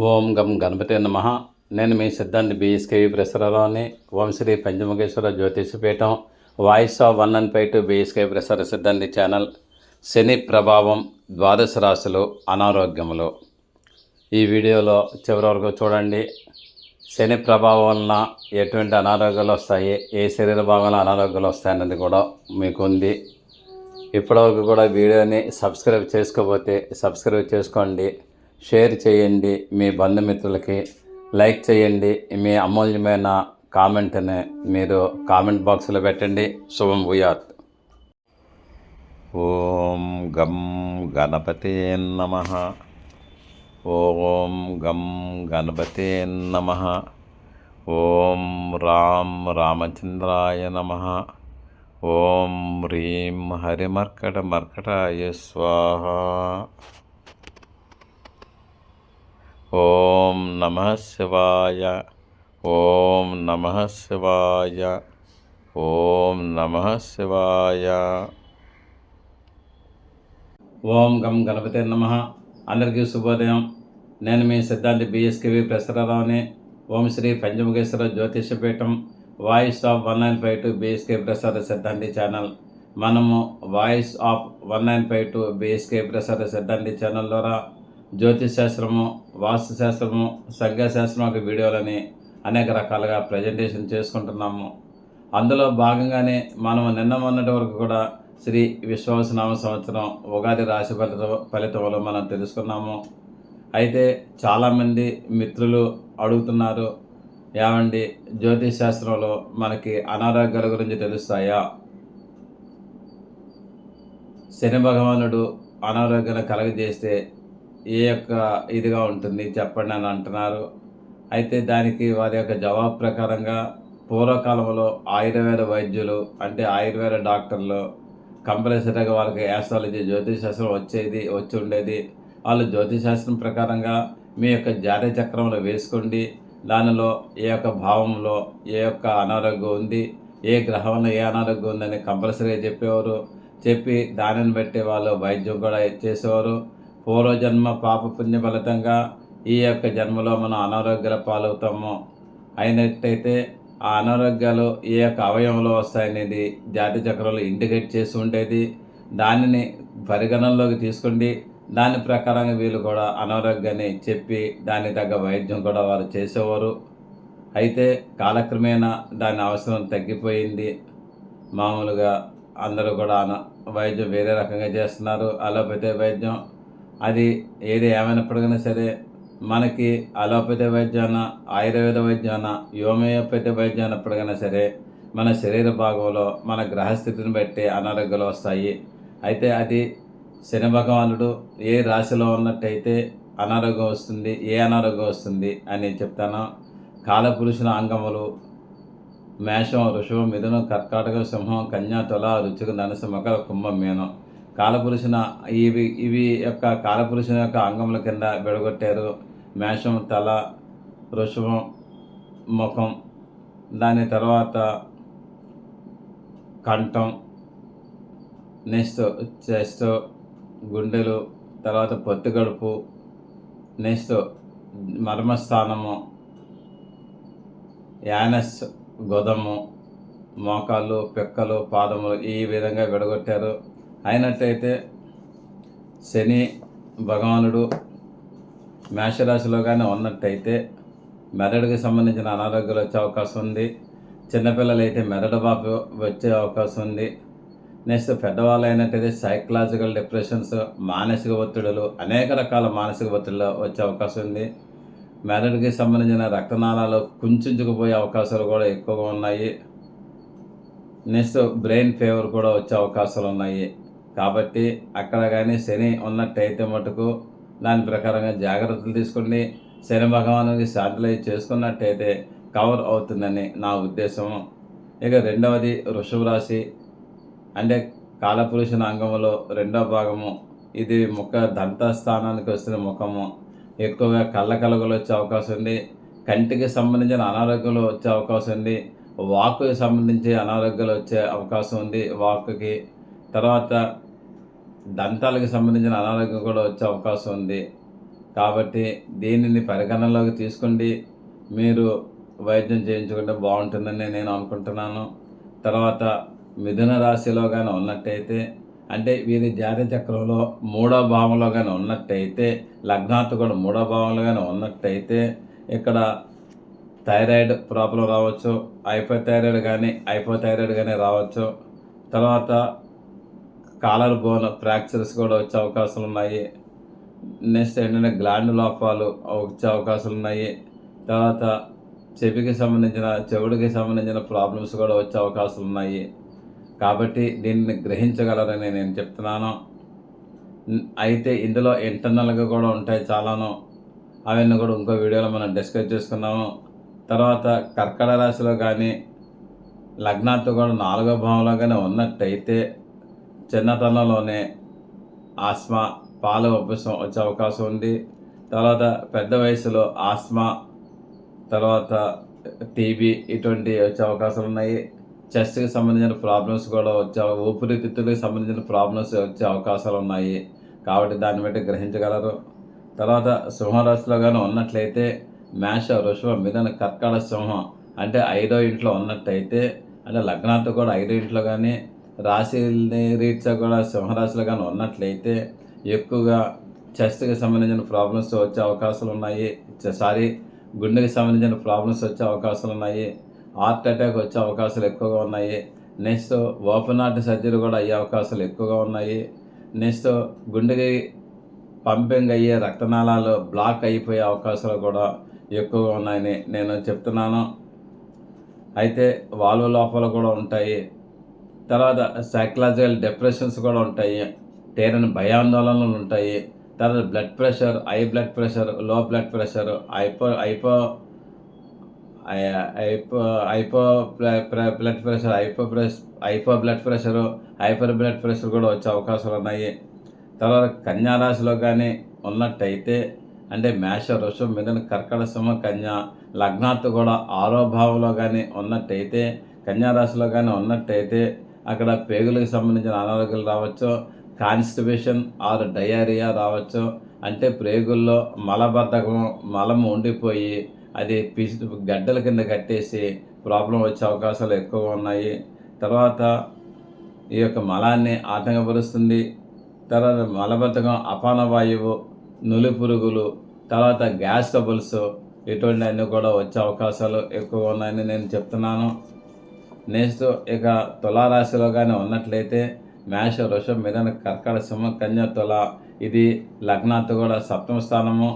ఓం గం గణపతి నమ. నేను మీ సిద్ధాంతి బిఎస్కేవి ప్రసరరావుని. ఓం Shri Panchamukheshwara Jyotishapeetham voice of one and five two BSK Prasara సిద్ధాంతి ఛానల్. శని ప్రభావం ద్వాదశ రాశులు అనారోగ్యములు. ఈ వీడియోలో చివరి వరకు చూడండి. శని ప్రభావం వలన ఎటువంటి అనారోగ్యాలు వస్తాయి? ఏ శరీర భాగంలో అనారోగ్యాలు వస్తాయన్నది కూడా మీకు ఉంది. ఇప్పటివరకు కూడా వీడియోని సబ్స్క్రైబ్ చేసుకోకపోతే సబ్స్క్రైబ్ చేసుకోండి. షేర్ చేయండి మీ బంధుమిత్రులకి లైక్ చేయండి. మీ అమూల్యమైన కామెంట్ని మీరు కామెంట్ బాక్స్లో పెట్టండి. శుభం భూయాత్. ఓం గం గణపతే నమ. ఓం గం గణపతే నమ. ఓం రామ్ రామచంద్రాయ నమ. ఓం హ్రీం హరిమర్కట మర్కటాయ స్వాహ. ఓం నమ శివాయ. ఓం నమ శివాయ. ఓం నమ శివాయ. ఓం గం గణపతి నమ. అందరికీ శుభోదయం. నేను మీ సిద్ధాంతి బిఎస్కేవి ప్రసరరావుని ఓం Shri Panchamukheshwara Jyotishapeetham voice of one nine five two BSK Prasada సిద్ధాంతి ఛానల్. మనము voice of one nine five two BSK Prasada సిద్ధాంతి ఛానల్ ద్వారా జ్యోతిష్ శాస్త్రము వాస్తు సంఖ్యాశాస్త్రం ఒక వీడియోలని అనేక రకాలుగా ప్రజెంటేషన్ చేసుకుంటున్నాము. అందులో భాగంగానే మనం నిన్న మొన్నటి వరకు కూడా శ్రీ విశ్వాసనామ సంవత్సరం ఉగాది రాశి ఫలిత ఫలితములు మనం తెలుసుకున్నాము. అయితే చాలామంది మిత్రులు అడుగుతున్నారు ఏమండి జ్యోతిష్ శాస్త్రంలో మనకి అనారోగ్యాల గురించి తెలుస్తాయా? శని భగవానుడు అనారోగ్యాలు కలగజేస్తే ఏ యొక్క ఇదిగా ఉంటుంది చెప్పండి అని అంటున్నారు. అయితే దానికి వారి యొక్క జవాబు ప్రకారంగా పూర్వకాలంలో ఆయుర్వేద వైద్యులు అంటే ఆయుర్వేద డాక్టర్లు కంపల్సరీగా వాళ్ళకి యాస్ట్రాలజీ జ్యోతిశాస్త్రం వచ్చేది వచ్చి ఉండేది. వాళ్ళు జ్యోతిశాస్త్రం ప్రకారంగా మీ యొక్క జాతీయ చక్రంలో వేసుకోండి. దానిలో ఏ యొక్క భావంలో ఏ యొక్క అనారోగ్యం ఉంది ఏ గ్రహంలో ఏ అనారోగ్యం ఉందని కంపల్సరీగా చెప్పేవారు. చెప్పి దానిని బట్టి వాళ్ళు వైద్యం కూడా చేసేవారు. పూర్వజన్మ పాప పుణ్య ఫలితంగా ఈ యొక్క జన్మలో మనం అనారోగ్యాల పాలవుతాము. అయినట్టయితే ఆ అనారోగ్యాలు ఏ యొక్క అవయవంలో వస్తాయనేది జాతి చక్రంలో ఇండికేట్ చేసి ఉండేది. దానిని పరిగణనలోకి తీసుకోండి. దాని ప్రకారంగా వీళ్ళు కూడా అనారోగ్యాన్ని చెప్పి దానికి తగ్గ వైద్యం కూడా వారు చేసేవారు. అయితే కాలక్రమేణా దాని అవసరం తగ్గిపోయింది. మామూలుగా అందరూ కూడా అన వైద్యం వేరే రకంగా చేస్తున్నారు. అలోపతి వైద్యం అది ఏది ఏమైనప్పటికైనా సరే మనకి అలోపతి వైద్యాన ఆయుర్వేద వైద్యాన యోమియోపతి వైద్యం అయినప్పటికైనా సరే మన శరీర భాగంలో మన గ్రహస్థితిని బట్టి అనారోగ్యాలు వస్తాయి. అయితే అది శని భగవానుడు ఏ రాశిలో ఉన్నట్టయితే అనారోగ్యం వస్తుంది ఏ అనారోగ్యం వస్తుంది అని చెప్తాను. కాలపురుషుల అంగములు మేషం వృషభం మిథునం కర్కాటక సింహం కన్యా తుల రుచిక ధనుసు మకర కుంభం మీనం. కాలపురుషున ఇవి ఇవి యొక్క కాలపురుషుని యొక్క అంగముల కింద విడగొట్టారు. మేషం తల వృషభం ముఖం. దాని తర్వాత కంఠం నెక్స్ట్ చెస్ట్ గుండెలు తర్వాత పొత్తిగడుపు నెక్స్ట్ మర్మస్థానము యానస్ గొదము మోకాళ్ళు పెక్కలు పాదములు ఈ విధంగా విడగొట్టారు. అయినట్టయితే శని భగవానుడు మేషరాశిలోగానే ఉన్నట్టయితే మెదడుకు సంబంధించిన అనారోగ్యాలు వచ్చే అవకాశం ఉంది. చిన్నపిల్లలు అయితే మెదడు బాపు వచ్చే అవకాశం ఉంది. నెక్స్ట్ పెద్దవాళ్ళు అయినట్టయితే సైకలాజికల్ డిప్రెషన్స్ మానసిక ఒత్తిడులు అనేక రకాల మానసిక ఒత్తిడులు వచ్చే అవకాశం ఉంది. మెదడుకి సంబంధించిన రక్తనాళాలు కుంచుకుపోయే అవకాశాలు కూడా ఎక్కువగా ఉన్నాయి. నెక్స్ట్ బ్రెయిన్ ఫీవర్ కూడా వచ్చే అవకాశాలు ఉన్నాయి. కాబట్టి అక్కడ కానీ శని ఉన్నట్టయితే మటుకు దాని ప్రకారంగా జాగ్రత్తలు తీసుకోండి. శని భగవానుకి శాంతులై చేసుకున్నట్టయితే కవర్ అవుతుందని నా ఉద్దేశము ఇక రెండవది వృషభ రాశి. అంటే కాలపురుషుని అంగములో రెండవ భాగము. ఇది ముఖ దంత స్థానానికి వస్తున్న ముఖము. ఎక్కువగా కళ్ళ కలగలు వచ్చే అవకాశం ఉంది. కంటికి సంబంధించిన అనారోగ్యాలు వచ్చే అవకాశం ఉంది. వాకుకి సంబంధించి అనారోగ్యాలు వచ్చే అవకాశం ఉంది. వాకుకి తర్వాత దంతాలకు సంబంధించిన అనారోగ్యం కూడా వచ్చే అవకాశం ఉంది. కాబట్టి దీనిని పరిగణనలోకి తీసుకుండి. మీరు వైద్యం చేయించుకుంటే బాగుంటుందని నేను అనుకుంటున్నాను. తర్వాత మిథున రాశిలో కానీ ఉన్నట్టయితే అంటే వీరి జాతి చక్రంలో మూడో భావంలో కానీ ఉన్నట్టయితే లగ్నాత్తు కూడా మూడో భావంలో కానీ ఉన్నట్టయితే ఇక్కడ థైరాయిడ్ ప్రాబ్లం రావచ్చు హైపోథైరాయిడ్ కానీ హైపోథైరాయిడ్ కానీ రావచ్చు. తర్వాత కాలర్ బోన్ ఫ్రాక్చర్స్ కూడా వచ్చే అవకాశాలు ఉన్నాయి. నెక్స్ట్ ఏంటంటే గ్లాండ్ లోపాలు వచ్చే అవకాశాలు ఉన్నాయి. తర్వాత చెవికి సంబంధించిన చెవుడికి సంబంధించిన ప్రాబ్లమ్స్ కూడా వచ్చే అవకాశాలు ఉన్నాయి. కాబట్టి దీన్ని గ్రహించగలరని నేను చెప్తున్నాను. అయితే ఇందులో ఇంటర్నల్గా కూడా ఉంటాయి చాలాను. అవన్నీ కూడా ఇంకో వీడియోలో మనం డిస్కస్ చేసుకున్నాము తర్వాత కర్కట రాశిలో కానీ లగ్నాత్తు కూడా నాలుగో భావంలో కానీ ఉన్నట్టయితే చిన్నతనంలోనే ఆస్మా పాల ఉపసం వచ్చే అవకాశం ఉంది. తర్వాత పెద్ద వయసులో ఆస్మా తర్వాత టీబీ ఇటువంటి వచ్చే అవకాశాలు ఉన్నాయి. చెస్ట్కి సంబంధించిన ప్రాబ్లమ్స్ కూడా వచ్చే ఊపిరితిత్తులకు సంబంధించిన ప్రాబ్లమ్స్ వచ్చే అవకాశాలు ఉన్నాయి. కాబట్టి దాన్ని బట్టి గ్రహించగలరు. తర్వాత సింహరాశిలో కానీ ఉన్నట్లయితే మేష వృషభ మిథున కర్కాడ సింహం అంటే ఐదో ఇంట్లో ఉన్నట్టయితే అంటే లగ్నాతో కూడా ఐదో ఇంట్లో కానీ రాశిని రీత్యా కూడా సింహరాశిలో కానీ ఉన్నట్లయితే ఎక్కువగా చెస్ట్కి సంబంధించిన ప్రాబ్లమ్స్ వచ్చే అవకాశాలు ఉన్నాయి. సారీ గుండెకి సంబంధించిన ప్రాబ్లమ్స్ వచ్చే అవకాశాలు ఉన్నాయి. హార్ట్ అటాక్ వచ్చే అవకాశాలు ఎక్కువగా ఉన్నాయి. నెక్స్ట్ ఓపెన్ హార్ట్ సర్జరీ కూడా అయ్యే అవకాశాలు ఎక్కువగా ఉన్నాయి. నెక్స్ట్ గుండెకి పంపింగ్ అయ్యే రక్తనాళాలు బ్లాక్ అయిపోయే అవకాశాలు కూడా ఎక్కువగా ఉన్నాయని నేను చెప్తున్నాను. అయితే వాల్వ్ లోపల కూడా ఉంటాయి. తర్వాత సైకలాజికల్ డిప్రెషన్స్ కూడా ఉంటాయి తీరని భయాందోళనలు ఉంటాయి తర్వాత blood pressure high blood ప్రెషర్లో blood pressure hypo hypo hypo hypo blood pressure hypo press hypo blood pressure hyper blood pressure కూడా వచ్చే అవకాశాలు ఉన్నాయి. తర్వాత కన్యా రాశిలో కానీ ఉన్నట్టయితే అంటే మేష వృషం మిథున కర్కట సింహ కన్యా లగ్నాత్తు కూడా ఆరో భావంలో కానీ ఉన్నట్టయితే కన్యా రాశిలో కానీ ఉన్నట్టయితే అక్కడ పేగులకు సంబంధించిన అనారోగ్యాలు రావచ్చు కాన్స్టిబేషన్ ఆర్ డయేరియా రావచ్చు అంటే ప్రేగుల్లో మలబద్ధకం మలం ఉండిపోయి అది పిసి గడ్డల కింద కట్టేసి ప్రాబ్లం వచ్చే అవకాశాలు ఎక్కువ ఉన్నాయి. తర్వాత ఈ యొక్క మలాన్ని ఆటంకపరుస్తుంది. తర్వాత మలబద్ధకం అపాన వాయువు నులి పురుగులు తర్వాత గ్యాస్ ట్రబుల్స్ ఇటువంటి అన్నీ కూడా వచ్చే అవకాశాలు ఎక్కువ ఉన్నాయని నేను చెప్తున్నాను. నెక్స్ట్ ఇక తులారాశిలో కానీ ఉన్నట్లయితే మేష వృషం మిథున కర్కట సింహ కన్య తుల. ఇది లగ్నాత్తు కూడా సప్తమ స్థానము.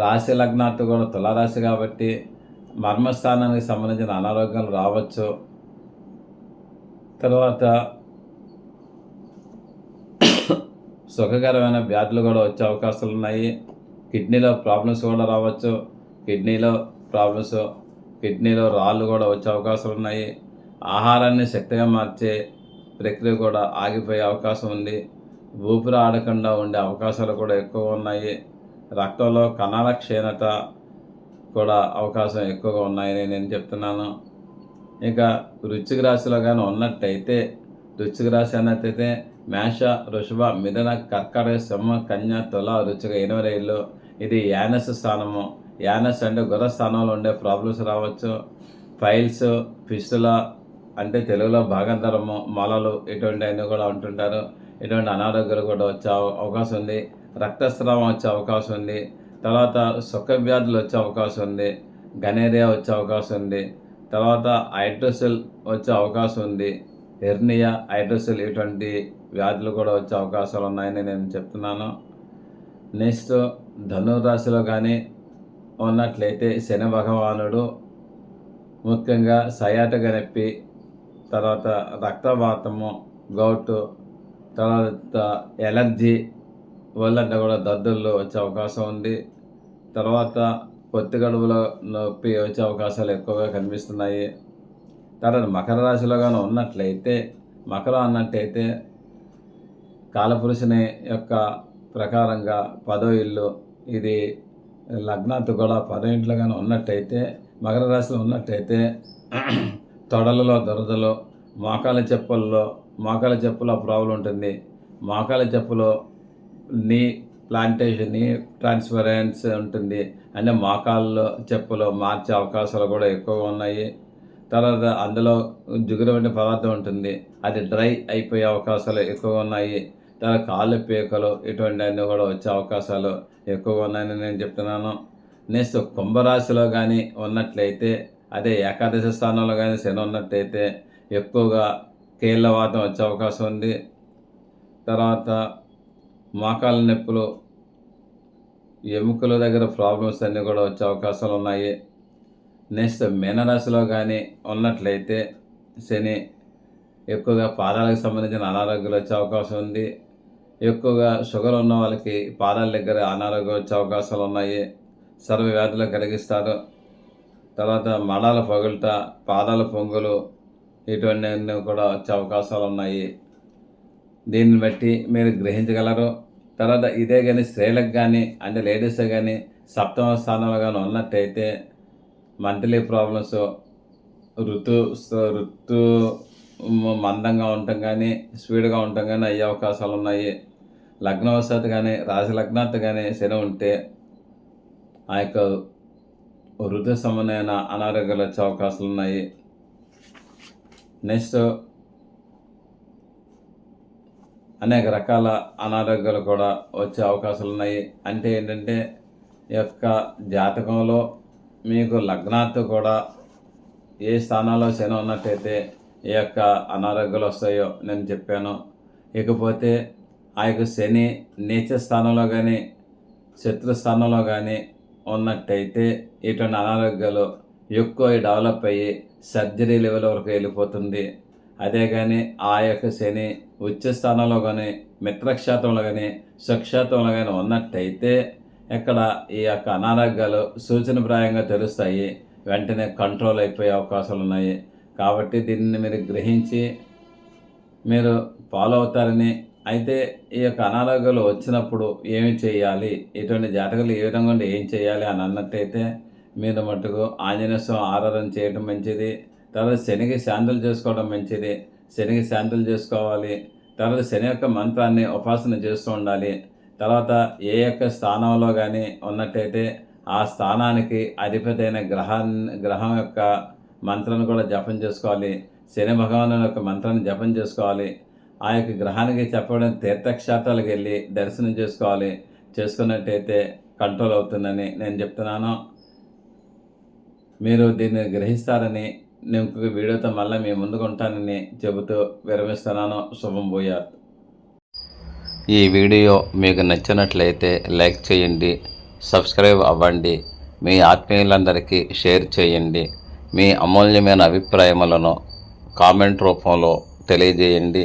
రాశి లగ్నాత్తు కూడా తులారాశి కాబట్టి మర్మస్థానానికి సంబంధించిన అనారోగ్యాలు రావచ్చు. తర్వాత సుఖకరమైన వ్యాధులు కూడా వచ్చే అవకాశాలు ఉన్నాయి. కిడ్నీలో ప్రాబ్లమ్స్ కూడా రావచ్చు. కిడ్నీలో ప్రాబ్లమ్స్ కిడ్నీలో రాళ్ళు కూడా వచ్చే అవకాశాలు ఉన్నాయి. ఆహారాన్ని శక్తిగా మార్చే ప్రక్రియ కూడా ఆగిపోయే అవకాశం ఉంది. ఊపిరి ఆడకుండా ఉండే అవకాశాలు కూడా ఎక్కువ ఉన్నాయి. రక్తంలో కణాల క్షీణత కూడా అవకాశం ఎక్కువగా ఉన్నాయని నేను చెప్తున్నాను. ఇక వృశ్చిక రాశిలో కానీ ఉన్నట్టయితే వృశ్చిక రాశి అన్నట్టయితే మేష వృషభ మిథున కర్కట సింహ కన్య తుల వృశ్చిక ఎనిమిది ఇల్లు ఇది యానస్ స్థానము. యానస్ అంటే గుర స్థానంలో ఉండే ప్రాబ్లమ్స్ రావచ్చు. ఫైల్స్ ఫిస్టుల అంటే తెలుగులో భాగంతరము మొలలు ఇటువంటి అన్నీ కూడా ఉంటుంటారు. ఇటువంటి అనారోగ్యాలు కూడా వచ్చే అవ- అవకాశం ఉంది. రక్తస్రావం వచ్చే అవకాశం ఉంది. తర్వాత సుఖ వ్యాధులు వచ్చే అవకాశం ఉంది. గనేరియా వచ్చే అవకాశం ఉంది. తర్వాత హైడ్రోసెల్ వచ్చే అవకాశం ఉంది. హెర్నియా హైడ్రోసెల్ ఇటువంటి వ్యాధులు కూడా వచ్చే అవకాశాలు ఉన్నాయని నేను చెప్తున్నాను. నెక్స్ట్ ధనురాశిలో కానీ ఉన్నట్లయితే శని భగవానుడు ముఖ్యంగా సయాటగా నొప్పి తర్వాత రక్తవాతము గౌటు తర్వాత ఎలర్జీ వల్లంటే కూడా దద్దుల్లో వచ్చే అవకాశం ఉంది. తర్వాత పొత్తి గడువులో నొప్పి వచ్చే అవకాశాలు ఎక్కువగా కనిపిస్తున్నాయి. తర్వాత మకర రాశిలో కానీ ఉన్నట్లయితే మకరం అన్నట్టయితే కాలపురుషుని యొక్క ప్రకారంగా పదో ఇల్లు ఇది లగ్నాత్తు కూడా పదో ఇంట్లో కానీ ఉన్నట్టయితే మకర రాశిలో ఉన్నట్టయితే తొడలలో దురదలు మోకాల చెప్పుల్లో మోకాల చెప్పులో ప్రాబ్లం ఉంటుంది. మోకాల చెప్పులో నీ ప్లాంటేషన్ ట్రాన్స్పరెన్స్ ఉంటుంది. అంటే మోకాల్లో చెప్పులు మార్చే అవకాశాలు కూడా ఎక్కువగా ఉన్నాయి. తర్వాత అందులో జిగురు పదార్థం ఉంటుంది. అది డ్రై అయిపోయే అవకాశాలు ఎక్కువగా ఉన్నాయి. తర్వాత కాళ్ళు పీకలు ఇటువంటి అన్నీ కూడా వచ్చే అవకాశాలు ఎక్కువగా ఉన్నాయని నేను చెప్తున్నాను. నెక్స్ట్ కుంభరాశిలో కానీ ఉన్నట్లయితే అదే ఏకాదశి స్థానంలో కానీ శని ఉన్నట్టయితే ఎక్కువగా కీళ్ళవాతం వచ్చే అవకాశం ఉంది. తర్వాత మోకాళ్ళ నొప్పులు ఎముకల దగ్గర ప్రాబ్లమ్స్ అన్నీ కూడా వచ్చే అవకాశాలు ఉన్నాయి. నెక్స్ట్ మీనరాశిలో కానీ ఉన్నట్లయితే శని ఎక్కువగా పాదాలకు సంబంధించిన అనారోగ్యాలు వచ్చే అవకాశం ఉంది. ఎక్కువగా షుగర్ ఉన్న వాళ్ళకి పాదాల దగ్గర అనారోగ్యం వచ్చే అవకాశాలు ఉన్నాయి. సర్వ వ్యాధులు కలిగిస్తారు. తర్వాత మడాల పగులుట పాదాల పొంగులు ఇటువంటి కూడా వచ్చే అవకాశాలు ఉన్నాయి. దీన్ని బట్టి మీరు గ్రహించగలరు. తర్వాత ఇదే కానీ స్త్రీలకు కానీ అంటే లేడీస్ కానీ సప్తమ స్థానంలో కానీ ఉన్నట్టయితే మంత్లీ ప్రాబ్లమ్స్ ఋతు ఋతు మందంగా ఉండటం కానీ స్పీడ్గా ఉండటం కానీ అయ్యే అవకాశాలు ఉన్నాయి. లగ్నవశాత్తు కానీ రాశి లగ్నాత్ కానీ శని ఉంటే ఆ యొక్క ఋతు సంబంధమైన అనారోగ్యాలు వచ్చే అవకాశాలు ఉన్నాయి. నెక్స్ట్ అనేక రకాల అనారోగ్యాలు కూడా వచ్చే అవకాశాలు ఉన్నాయి. అంటే ఏంటంటే ఈ యొక్క జాతకంలో మీకు లగ్నాత్తు కూడా ఏ స్థానాల్లో శని ఉన్నట్టయితే ఈ యొక్క అనారోగ్యాలు వస్తాయో నేను చెప్పాను. ఇకపోతే ఆ యొక్క శని నీచ స్థానంలో కానీ శత్రు స్థానంలో కానీ ఉన్నట్టయితే ఇటువంటి అనారోగ్యాలు ఎక్కువ డెవలప్ అయ్యి సర్జరీ లెవెల్ వరకు వెళ్ళిపోతుంది. అదే కానీ ఆ యొక్క శని ఉచ్చ స్థానంలో కానీ మిత్రక్షేత్రంలో కానీ స్వక్షేత్రంలో కానీ ఉన్నట్టయితే ఇక్కడ ఈ యొక్క అనారోగ్యాలు సూచనప్రాయంగా తెలుస్తాయి. వెంటనే కంట్రోల్ అయిపోయే అవకాశాలు ఉన్నాయి. కాబట్టి దీన్ని మీరు గ్రహించి మీరు ఫాలో అవుతారని అయితే ఈ యొక్క అనారోగ్యాలు వచ్చినప్పుడు ఏమి చేయాలి? ఇటువంటి జాతకాలు ఏ విధంగా ఉండి ఏం చేయాలి అని అన్నట్టయితే మీరు మటుకు ఆంజనేయ స్వామి ఆరాధన చేయడం మంచిది. తర్వాత శనికి శాంతులు చేసుకోవడం మంచిది. శనికి శాంతులు చేసుకోవాలి. తర్వాత శని యొక్క మంత్రాన్ని ఉపాసన చేస్తూ ఉండాలి. తర్వాత ఏ యొక్క స్థానంలో కానీ ఉన్నట్టయితే ఆ స్థానానికి అధిపతైన గ్రహాన్ని గ్రహం యొక్క మంత్రాన్ని కూడా జపం చేసుకోవాలి. శని భగవాను యొక్క మంత్రాన్ని జపం చేసుకోవాలి. ఆ యొక్క గ్రహానికి చెప్పడం తీర్థక్షేత్రాలకు వెళ్ళి దర్శనం చేసుకోవాలి. చేసుకున్నట్టయితే కంట్రోల్ అవుతుందని నేను చెప్తున్నాను. మీరు దీన్ని గ్రహిస్తారని నేను ఇంకొక వీడియోతో మళ్ళీ మీ ముందుకు ఉంటానని చెబుతూ విరమిస్తున్నాను. శుభం భూయాత్. ఈ వీడియో మీకు నచ్చినట్లయితే లైక్ చేయండి సబ్స్క్రైబ్ అవ్వండి మీ ఆత్మీయులందరికీ షేర్ చేయండి మీ అమూల్యమైన అభిప్రాయములను కామెంట్ రూపంలో తెలియజేయండి.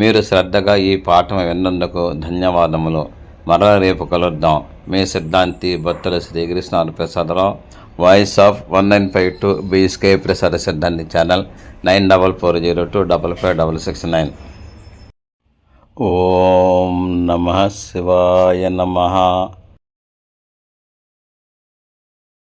మీరు శ్రద్ధగా ఈ పాఠం విన్నందుకు ధన్యవాదములు. మరో రేపు కలుద్దాం. మీ సిద్ధాంతి భక్తుల Srikrishna Prasadarao voice of one nine five two BSK Prasada సిద్ధాంతి channel nine double four zero two double five double six nine ఓం నమ శివాయ నమ.